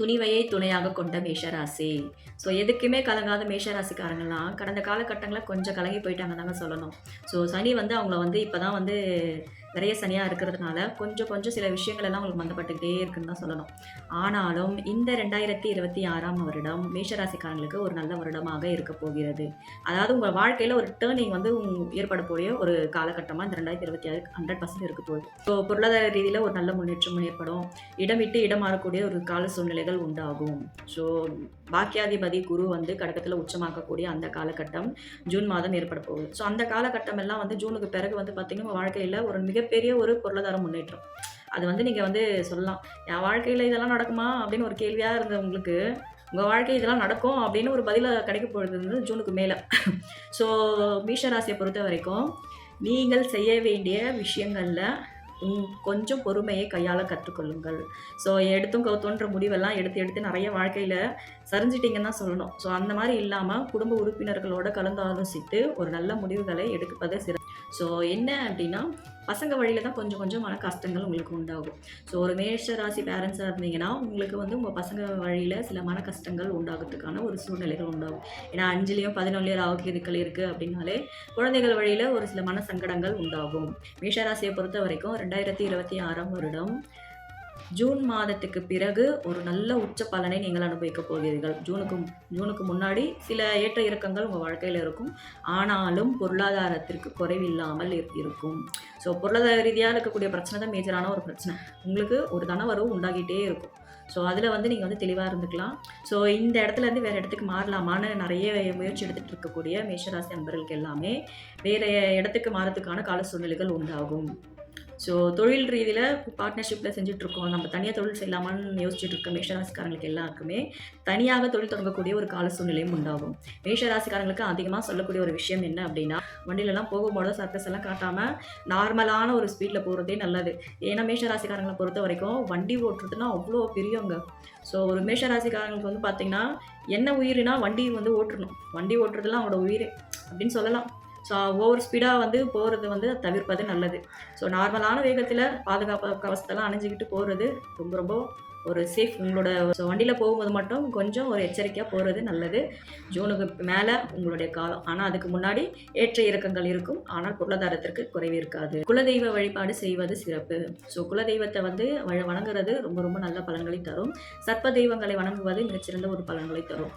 துணிவையை துணையாக கொண்ட மேஷராசி. ஸோ எதுக்குமே கலங்காத மேஷராசிக்காரங்களாம் கடந்த காலகட்டங்களில் கொஞ்சம் கலங்கி போயிட்டாங்க தாங்க சொல்லணும். ஸோ சனி வந்து அவங்கள வந்து இப்போ தான் வந்து நிறைய சனியாக இருக்கிறதுனால கொஞ்சம் கொஞ்சம் சில விஷயங்கள் எல்லாம் உங்களுக்கு மந்தப்பட்டுக்கிட்டே இருக்குன்னு தான் சொல்லணும். ஆனாலும் இந்த ரெண்டாயிரத்தி இருபத்தி ஆறாம் வருடம் மேஷராசிக்காரங்களுக்கு ஒரு நல்ல வருடமாக இருக்க போகிறது. அதாவது உங்கள் வாழ்க்கையில் ஒரு டேர்னிங் வந்து ஏற்படக்கூடிய ஒரு காலகட்டமாக இந்த ரெண்டாயிரத்தி இருபத்தி ஆறு ஹண்ட்ரட் பர்சன்ட் இருக்க போகுது. ஸோ பொருளாதார ரீதியில் ஒரு நல்ல முன்னேற்றம் ஏற்படும். இடம் விட்டு இடம் மாறக்கூடிய ஒரு கால சூழ்நிலைகள் உண்டாகும். ஸோ பாக்கியாதிபதி குரு வந்து கடகத்தில் உச்சமாக்கக்கூடிய அந்த காலகட்டம் ஜூன் மாதம் ஏற்பட போகுது. ஸோ அந்த காலகட்டம் எல்லாம் வந்து ஜூனுக்கு பிறகு வந்து பார்த்திங்கன்னா வாழ்க்கையில் ஒரு மிகப்பெரிய ஒரு பொருளாதார முன்னேற்றம். அது வந்து நீங்கள் வந்து சொல்லலாம். என் வாழ்க்கையில் இதெல்லாம் நடக்குமா? அப்படின்னு ஒரு கேள்வியாக இருந்த உங்களுக்கு உங்கள் வாழ்க்கை இதெல்லாம் நடக்கும் அப்படின்னு ஒரு பதில கிடைக்க போகிறது வந்து ஜூனுக்கு மேலே. ஸோ மீஷராசியை பொறுத்த வரைக்கும் நீங்கள் செய்ய வேண்டிய விஷயங்களில் கொஞ்சம் பொறுமையை கையாள கற்றுக்கொள்ளுங்கள். ஸோ எடுத்தும் கவுத்தோன்ற முடிவெல்லாம் எடுத்து எடுத்து நிறைய வாழ்க்கையில் சரிஞ்சிட்டிங்கன்னு தான் சொல்லணும். ஸோ அந்த மாதிரி இல்லாமல் குடும்ப உறுப்பினர்களோட கலந்து ஆலோசித்து ஒரு நல்ல முடிவுகளை எடுப்பதை சிறப்பு ஸோ என்ன அப்படின்னா பசங்க வழியில் தான் கொஞ்சம் கொஞ்சம் மன கஷ்டங்கள் உங்களுக்கு உண்டாகும். ஸோ ஒரு மேஷ ராசி பேரண்ட்ஸாக இருந்தீங்கன்னா உங்களுக்கு வந்து உங்கள் பசங்க வழியில் சில மன கஷ்டங்கள் உண்டாகிறதுக்கான ஒரு சூழ்நிலைகள் உண்டாகும். ஏன்னா அஞ்சுலேயும் பதினொன்றுலேயும் ராகுகேதுக்கள் இருக்குது அப்படின்னாலே குழந்தைகள் வழியில் ஒரு சில மன சங்கடங்கள் உண்டாகும். மேஷராசியை பொறுத்த வரைக்கும் ரெண்டாயிரத்தி இருபத்தி ஆறாம் வருடம் ஜூன் மாதத்துக்கு பிறகு ஒரு நல்ல உச்ச பலனை நீங்கள் அனுபவிக்க போகிறீர்கள். ஜூனுக்கு ஜூனுக்கு முன்னாடி சில ஏற்ற இறக்கங்கள் உங்கள் வாழ்க்கையில் இருக்கும். ஆனாலும் பொருளாதாரத்திற்கு குறைவில்லாமல் இருக்கும். ஸோ பொருளாதார ரீதியாக இருக்கக்கூடிய பிரச்சனை தான் மேஜரான ஒரு பிரச்சனை. உங்களுக்கு ஒரு தனவரவு உண்டாகிட்டே இருக்கும். ஸோ அதில் வந்து நீங்கள் வந்து தெளிவாக இருந்துக்கலாம். ஸோ இந்த இடத்துல இருந்து வேறு இடத்துக்கு மாறலாமான்னு நிறைய முயற்சி எடுத்துகிட்டு இருக்கக்கூடிய மேஷராசி நண்பர்களுக்கு எல்லாமே வேறு இடத்துக்கு மாறத்துக்கான கால சூழ்நிலைகள் உண்டாகும். ஸோ தொழில் ரீதியில் பார்ட்னர்ஷிப்பில் செஞ்சுட்ருக்கோம். நம்ம தனியாக தொழில் செய்யலாமான்னு யோசிச்சுட்டு இருக்க மேஷராசிக்காரங்களுக்கு எல்லாருக்குமே தனியாக தொழில் தொடங்கக்கூடிய ஒரு கால சூழ்நிலையும் உண்டாகும். மேஷராசிக்காரங்களுக்கு அதிகமாக சொல்லக்கூடிய ஒரு விஷயம் என்ன அப்படின்னா வண்டியிலலாம் போகும்போது சர்க்கஸ் எல்லாம் காட்டாமல் நார்மலான ஒரு ஸ்பீடில் போகிறதே நல்லது. ஏன்னா மேஷராசிக்காரங்களை பொறுத்த வரைக்கும் வண்டி ஓட்டுறதுனா அவ்வளோ பெரியவங்க ஸோ ஒரு மேஷராசிக்காரங்களுக்கு வந்து பார்த்திங்கன்னா என்ன உயிர்னா வண்டி வந்து ஓட்டணும். வண்டி ஓட்டுறதுலாம் அவங்களோட உயிர் அப்படின்னு சொல்லலாம். ஸோ ஓவர் ஸ்பீடாக வந்து போகிறது வந்து தவிர்ப்பது நல்லது. ஸோ நார்மலான வேகத்தில் பாதுகாப்பு கவசத்தெல்லாம் அணிஞ்சிக்கிட்டு போகிறது ரொம்ப ரொம்ப ஒரு சேஃப் உங்களோட ஸோ வண்டியில் போகும்போது மட்டும் கொஞ்சம் ஒரு எச்சரிக்கையாக போகிறது நல்லது. ஜூனுக்கு மேலே உங்களுடைய காலம். ஆனால் அதுக்கு முன்னாடி ஏற்ற இறக்கங்கள் இருக்கும். ஆனால் பொருளாதாரத்திற்கு குறைவு இருக்காது. குலதெய்வ வழிபாடு செய்வது சிறப்பு. ஸோ குலதெய்வத்தை வந்து வழ- வணங்குறது ரொம்ப ரொம்ப நல்ல பலன்களை தரும். சர்ப்ப தெய்வங்களை வணங்குவது மிகச்சிறந்த ஒரு பலன்களை தரும்.